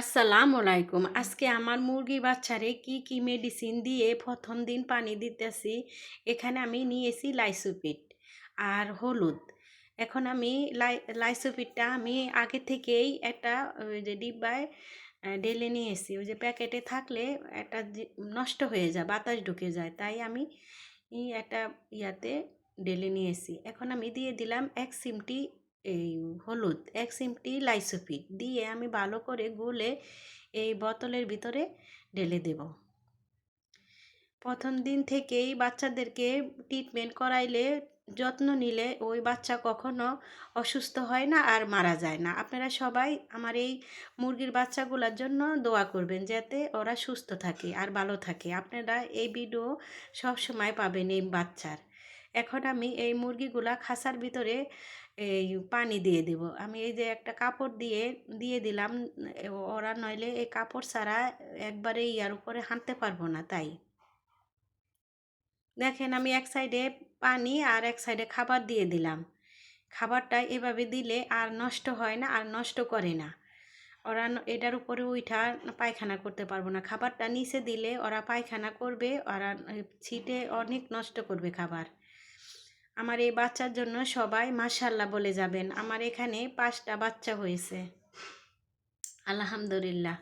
আসসালামু আলাইকুম। আজকে আমার মুরগি বাচ্চারে কি কি মেডিসিন দিয়ে প্রথম দিন পানি দিতেছি, এখানে আমি নিয়েছি লাইসোপিট আর হলুদ। এখন আমি লাই লাইসোপিটটা আমি আগে থেকেই একটা ওই যে ডিব্বায় ঢেলে নিয়েছি। ওই যে প্যাকেটে থাকলে একটা নষ্ট হয়ে যায়, বাতাস ঢুকে যায়। তাই আমি একটা ইয়াতে ঢেলে নিয়েছি। এখন আমি দিয়ে দিলাম এক সিমটি এই হলুদ, এক সিমটি লাইসোপিট দিয়ে আমি ভালো করে গুলে এই বোতলের ভিতরে ঢেলে দেব। প্রথম দিন থেকেই বাচ্চাদেরকে ট্রিটমেন্ট করাইলে যত্ন নিলে ওই বাচ্চা কখনো অসুস্থ হয় না আর মারা যায় না। আপনারা সবাই আমার এই মুরগির বাচ্চাগুলোর জন্য দোয়া করবেন যাতে ওরা সুস্থ থাকে আর ভালো থাকে। আপনারা এই ভিডিও সব সময় পাবেন এই বাচ্চার। এখন আমি এই মুরগিগুলা খাসার ভিতরে এই পানি দিয়ে দেব। আমি এই যে একটা কাপড় দিয়ে দিয়ে দিলাম ওরা নইলে এই কাপড় ছাড়া একবারে ইয়ার উপরে হাঁটতে পারব না তাই। দেখেন আমি এক সাইডে পানি আর এক সাইডে খাবার দিয়ে দিলাম। খাবারটা এভাবে দিলে আর নষ্ট হয় না, আর নষ্ট করে না। ওরা এটার উপরে উঠা পায়খানা করতে পারব না। খাবারটা নিচে দিলে ওরা পায়খানা করবে, ওরা ছিটে অনেক নষ্ট করবে খাবার। আমার এই বাচ্চার জন্য সবাই মাশাল্লাহ বলে যাবেন। আমার এখানে পাঁচটা বাচ্চা হয়েছে। আলহামদুলিল্লাহ।